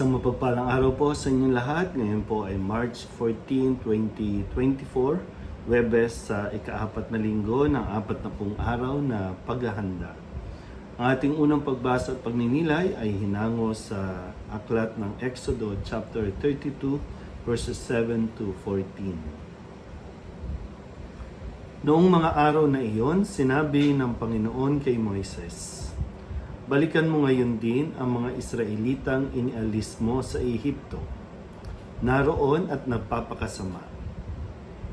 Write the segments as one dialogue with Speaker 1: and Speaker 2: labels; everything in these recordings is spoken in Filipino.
Speaker 1: Isang mapagpalang araw po sa inyong lahat. Ngayon po ay March 14, 2024. Webes sa ikaapat na linggo ng apat na pong araw na paghahanda. Ang ating unang pagbasa at pagninilay ay hinango sa aklat ng Exodo chapter 32 verses 7 to 14. Noong mga araw na iyon, sinabi ng Panginoon kay Moises, Balikan mo ngayon din ang mga Israelitang inialis mo sa Ehipto. Naroon at nagpapakasama.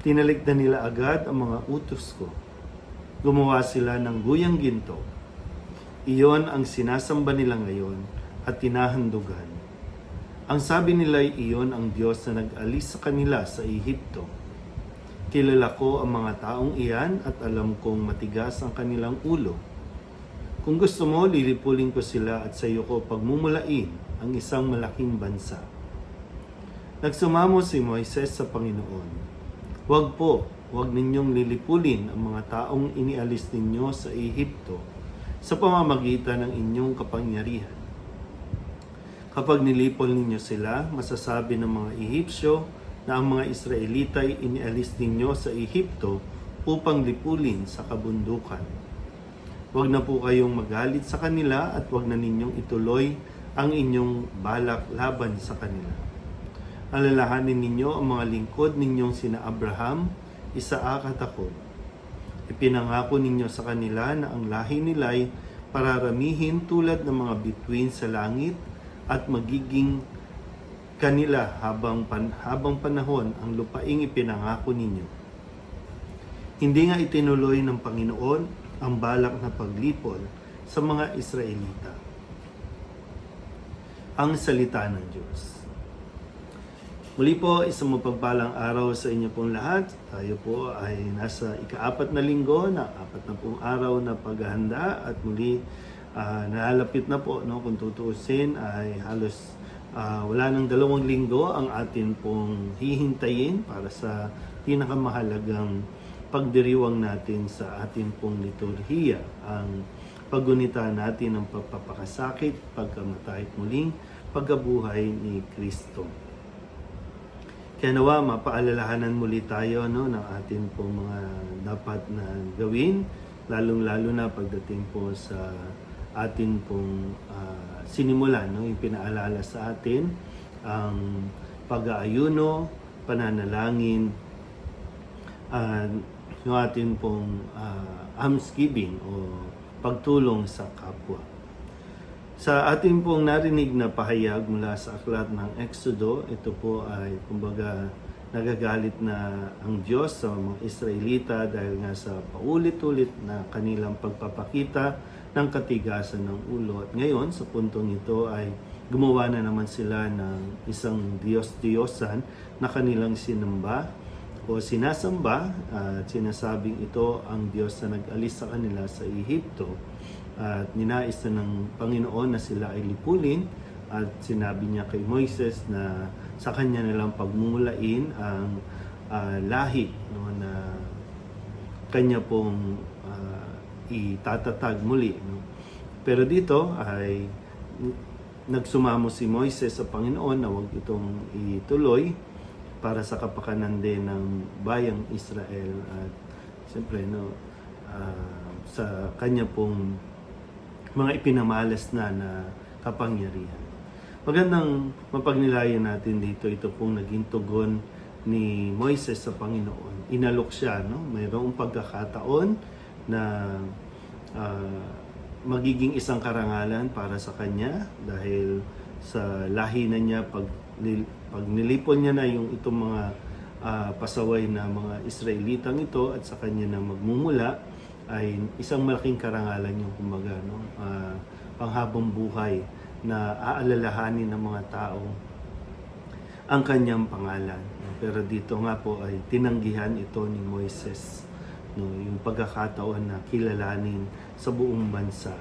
Speaker 1: Tinalikdan nila agad ang mga utos ko. Gumawa sila ng guyang ginto. Iyon ang sinasamba nila ngayon at tinahandugan. Ang sabi nila ay iyon ang Diyos na nag-alis sa kanila sa Ehipto. Kilala ko ang mga taong iyan at alam kong matigas ang kanilang ulo. Kung gusto mo, lilipulin ko sila at sa iyo ko pagmumulain ang isang malaking bansa. Nagsumamo si Moises sa Panginoon. Huwag po, huwag ninyong lilipulin ang mga taong inialis ninyo sa Ehipto sa pamamagitan ng inyong kapangyarihan. Kapag nilipol ninyo sila, masasabi ng mga Ehipsyo na ang mga Israelita ay inialis ninyo sa Ehipto upang lipulin sa kabundukan. Huwag na po kayong magalit sa kanila at huwag na ninyong ituloy ang inyong balak laban sa kanila. Alalahanin ninyo ang mga lingkod ninyong sina Abraham, Isaac at Jacob. Ipinangako ninyo sa kanila na ang lahi nila ay pararamihin tulad ng mga bituin sa langit at magiging kanila habang pan, habang panahon ang lupaing ipinangako ninyo. Hindi nga itinuloy ng Panginoon ang balak na paglipol sa mga Israelita. Ang salita ng Diyos. Muli po, isang mapagpalang araw sa inyo pong lahat. Tayo po ay nasa ikaapat na linggo na apat na pong araw na paghahanda at muli uh, nalalapit na po no, kung tutuusin ay halos uh, wala nang dalawang linggo ang atin pong hihintayin para sa pinakamahalagang pagdiriwang natin sa ating pong liturhiya ang paggunita natin ng pagpapakasakit, pagkamatay at muling pagkabuhay ni Kristo. Kaya nawa, mapaalalahanan muli tayo no, ng ating pong mga dapat na gawin, lalong-lalo na pagdating po sa ating pong uh, sinimulan, no, yung pinaalala sa atin, ang pag-aayuno, pananalangin, uh, yung ating pong uh, almsgiving o pagtulong sa kapwa. Sa ating pong narinig na pahayag mula sa aklat ng Exodo, ito po ay kumbaga nagagalit na ang Diyos sa mga Israelita dahil nga sa paulit-ulit na kanilang pagpapakita ng katigasan ng ulo. At ngayon, sa puntong ito ay gumawa na naman sila ng isang Diyos-Diyosan na kanilang sinamba o sinasamba at sinasabing ito ang Diyos na nag-alis sa kanila sa Ehipto at ninais na ng Panginoon na sila ay lipulin at sinabi niya kay Moises na sa kanya nilang pagmumulain ang uh, lahi no, na kanya pong uh, itatatag muli. No? Pero dito ay nagsumamo si Moises sa Panginoon na huwag itong ituloy para sa kapakanan din ng bayang Israel at siyempre no uh, sa kanya pong mga ipinamalas na na kapangyarihan. Magandang mapagnilayan natin dito ito pong naging tugon ni Moises sa Panginoon. Inalok siya, no? Mayroong pagkakataon na uh, magiging isang karangalan para sa kanya dahil sa lahi na niya pag, pag nilipon niya na yung itong mga uh, pasaway na mga Israelitang ito at sa kanya na magmumula ay isang malaking karangalan yung kumbaga no? Uh, panghabang buhay na aalalahanin ng mga tao ang kanyang pangalan. Pero dito nga po ay tinanggihan ito ni Moises no? Yung pagkakataon na kilalanin sa buong bansa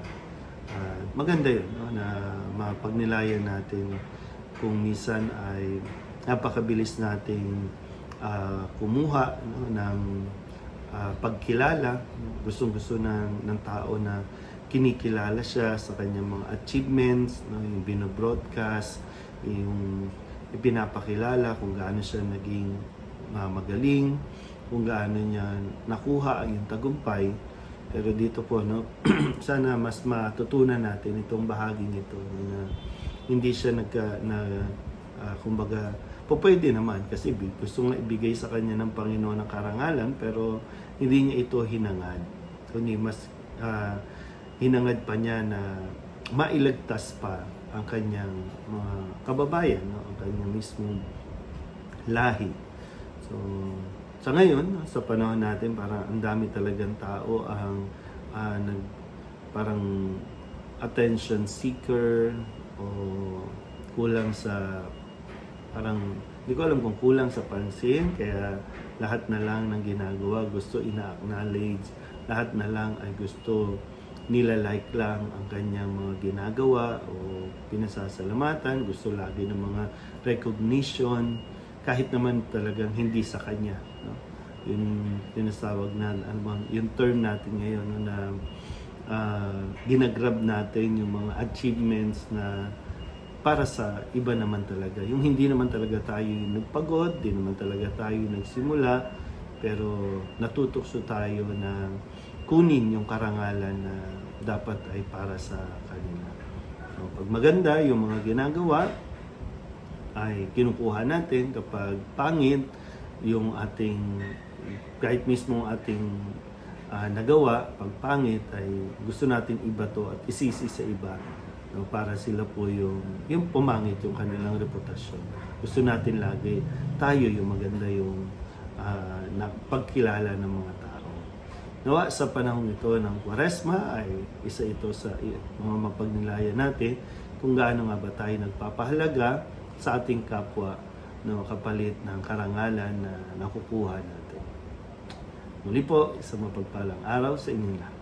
Speaker 1: uh, maganda yun no, na mapagnilayan natin kung misan ay napakabilis nating uh, kumuha no, ng uh, pagkilala. Gustong-gusto ng, ng tao na kinikilala siya sa kanyang mga achievements, no, yung binobroadcast, yung ipinapakilala kung gaano siya naging ah, magaling, kung gaano niya nakuha ang yung tagumpay. Pero dito po, no, sana mas matutunan natin itong bahaging ito na hindi siya nagka, na, ah, kumbaga, po pwede naman kasi gusto nga ibigay sa kanya ng Panginoon ng karangalan pero hindi niya ito hinangad. Kundi mas ah, hinangad pa niya na mailagtas pa ang kanyang mga kababayan, no? ang kanyang mismong lahi. So, sa ngayon, sa panahon natin, parang ang dami talagang tao ang ah, nag, parang attention seeker o kulang sa parang hindi ko alam kung kulang sa pansin kaya lahat na lang ng ginagawa gusto ina-acknowledge. Lahat na lang ay gusto nila like lang ang kanyang mga ginagawa o pinasasalamatan. Gusto lagi ng mga recognition kahit naman talagang hindi sa kanya no yung tinatawag na ano yung term natin ngayon no, na ah, ginagrab natin yung mga achievements na para sa iba naman talaga. Yung hindi naman talaga tayo nagpagod, di naman talaga tayo nagsimula, pero natutukso tayo na kunin yung karangalan na dapat ay para sa kanila. So, pag maganda yung mga ginagawa, ay kinukuha natin kapag pangit yung ating kahit mismo ating ah, nagawa, pag pangit ay gusto natin iba to at isisi sa iba no, para sila po yung yung pumangit yung kanilang reputasyon. Gusto natin lagi tayo yung maganda yung ah, na pagkilala ng mga tao. Nawa sa panahon ito ng Kwaresma ay isa ito sa mga mapagnilaya natin kung gaano nga ba tayo nagpapahalaga sa ating kapwa no kapalit ng karangalan na nakukuha natin. Muli po, isang mapagpalang araw sa inyong lahat.